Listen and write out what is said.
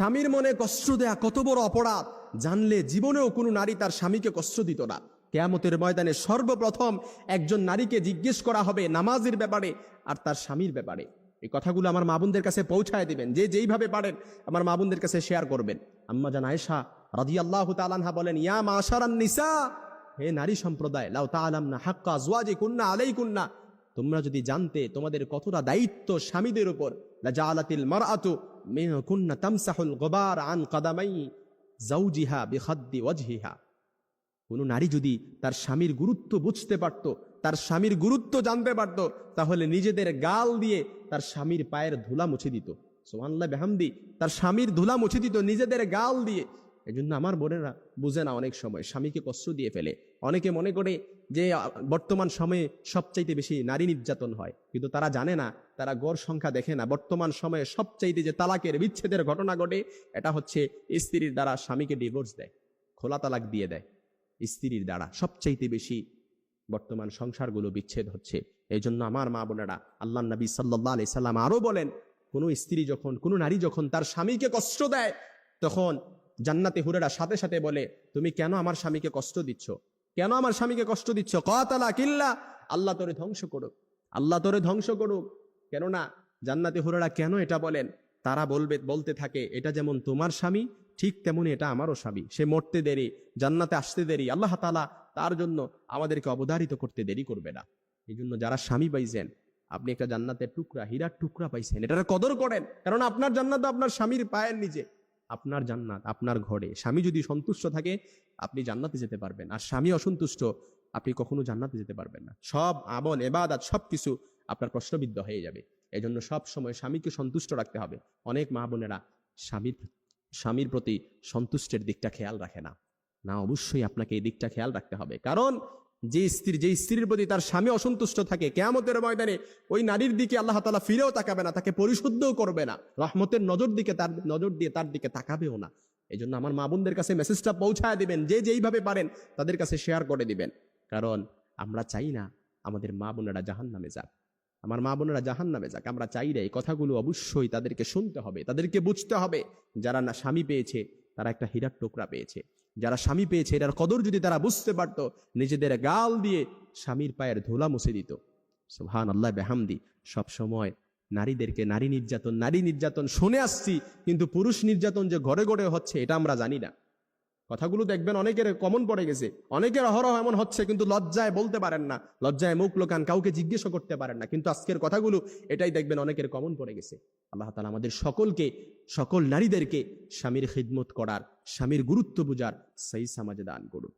স্বামীর মনে কষ্ট দেয়া কত বড় অপরাধ। জানলে জীবনেও কোনো নারী তার স্বামীকে কষ্ট দিত না। কেয়ামতের ময়দানে সর্বপ্রথম একজন নারীকে জিজ্ঞেস করা হবে নামাজের ব্যাপারে আর তার স্বামীর ব্যাপারে। এই কথাগুলো আমার মা বোনদের কাছে পৌঁছায় দিবেন। যে যেইভাবে পারেন আমার মা বোনদের কাছে শেয়ার করবেন। আম্মা জান আয়েশা রাদিয়াল্লাহু তাআলাহা বলেন, ইয়া মাশারান নিসা, হে নারী সম্প্রদায়, লাউ তাআলামনা হাক্কা আজওয়াজি কুন্না আলাই কুন্না তোমরা যদি জানতে তোমাদের কতটা দায়িত্ব স্বামীদের উপর, লাজালাতিল মারআতু মিন কোনো নারী যদি তার স্বামীর গুরুত্ব বুঝতে পারত, তার স্বামীর গুরুত্ব জানতে পারত, তাহলে নিজেদের গাল দিয়ে তার স্বামীর পায়ের ধুলা মুছে দিত। সোহান্লা বেহামদি, তার স্বামীর ধুলা মুছে দিত নিজেদের গাল দিয়ে। এই জন্য আমার বোনেরা বুঝে না অনেক সময়, স্বামীকে কষ্ট দিয়ে ফেলে। অনেকে মনে করে যে বর্তমান সময়ে সবচাইতে বেশি নারী নির্যাতন হয়। কিন্তু তারা জানে না, তারা গড় সংখ্যা দেখে না। বর্তমান সময়ে সবচাইতে যে তালাকের বিচ্ছেদের ঘটনা ঘটে, এটা হচ্ছে স্ত্রীর দ্বারা স্বামীকে ডিভোর্স দেয়, খোলা তালাক দিয়ে দেয় স্ত্রীর দ্বারা। সবচাইতে বেশি বর্তমান সংসারগুলো বিচ্ছেদ হচ্ছে। এই জন্য আমার মা বোনেরা, আল্লাহ নবী সাল্লাহ আলি সাল্লাম আরও বলেন, কোনো স্ত্রী যখন, কোনো নারী যখন তার স্বামীকে কষ্ট দেয়, তখন জান্নাতে হুরেরা সাথে সাথে বলে, তুমি কেন আমার স্বামীকে কষ্ট দিচ্ছ? কেন আমার স্বামীকে কষ্ট দিচ্ছ? কতালা কিল্লা, আল্লাহ তোরে ধ্বংস করুক। আল্লাহ তোরে ধ্বংস করুক। কেননা জান্নাতে হুরেরা কেন এটা বলেন? তারা বলবে, বলতে থাকে, এটা যেমন তোমার স্বামী, ঠিক তেমনি এটা আমারও স্বামী। সে মরতে দেরি, জান্নাতে আসতে দেরি। আল্লাহ তালা তার জন্য আমাদেরকে অবধারিত করতে দেরি করবে না। এই জন্য যারা স্বামী পাইছেন, আপনি একটা জান্নাতের টুকরা, হীরার টুকরা পাইছেন, এটার কদর করেন। কারণ আপনার জান্নাত আপনার স্বামীর পায়ের নিচে। আপনার জান্নাত, আপনার ঘরে। স্বামী যদি সন্তুষ্ট থাকে, আপনি জান্নাতে যেতে পারবেন। আর স্বামী অসন্তুষ্ট, আপনি কখনো জান্নাতে যেতে পারবেন না। সব আমল, এবাদাত সব কিছু আপনার প্রশ্নবিদ্ধ হয়ে যাবে। এই জন্য সব সময় স্বামীকে সন্তুষ্ট রাখতে হবে। অনেক মা বোনেরা স্বামীর স্বামীর প্রতি সন্তুষ্টের দিকটা খেয়াল রাখে না। না, অবশ্যই আপনাকে এই দিকটা খেয়াল রাখতে হবে। কারণ যে স্ত্রী, যে স্ত্রীর প্রতি তার স্বামী অসন্তুষ্ট থাকে, কেয়ামতের ময়দানে ওই নারীর দিকে আল্লাহ তালা ফিরেও তাকাবে না, তাকে পরিশুদ্ধও করবে না। রহমতের নজর দিকে তার, নজর দিয়ে তার দিকে তাকাবেও না। এই জন্য আমার মা বোনদের কাছে মেসেজটা পৌঁছায় দিবেন, যে যেইভাবে পারেন তাদের কাছে শেয়ার করে দিবেন। কারণ আমরা চাই না আমাদের মা বোনেরা জাহান নামে যাক। আমার মা বোনেরা জাহান নামে যাক, আমরা চাই না এই কথাগুলো অবশ্যই তাদেরকে শুনতে হবে, তাদেরকে বুঝতে হবে। যারা না স্বামী পেয়েছে, তারা একটা হীরার টুকরা পেয়েছে। যারা স্বামী পেয়েছে, এটার কদর যদি তারা বুঝতে পারত, নিজেদের গাল দিয়ে স্বামীর পায়ের ধোলা মুছে দিত। সুহান আল্লাহ বেহামদি। সব সময় নারীদেরকে নারী নির্যাতন নারী নির্যাতন শুনে আসছি, কিন্তু পুরুষ নির্যাতন যে ঘরে ঘরে হচ্ছে, এটা আমরা জানি না। কথাগুলো দেখবেন অনেকের কমন পড়ে গেছে। অনেকের অহরহ এমন হচ্ছে কিন্তু লজ্জায় বলতে পারেন না। লজ্জায় মুখ লোকান কাউকে জিজ্ঞেস করতে পারেন না। কিন্তু আজকের কথাগুলো, এটাই দেখবেন অনেকের কমন পড়ে গেছে। আল্লাহ তালা আমাদের সকলকে, সকল নারীদেরকে স্বামীর খিদমত করার, স্বামীর গুরুত্ব বুঝার সেই সমাজে দান করুন।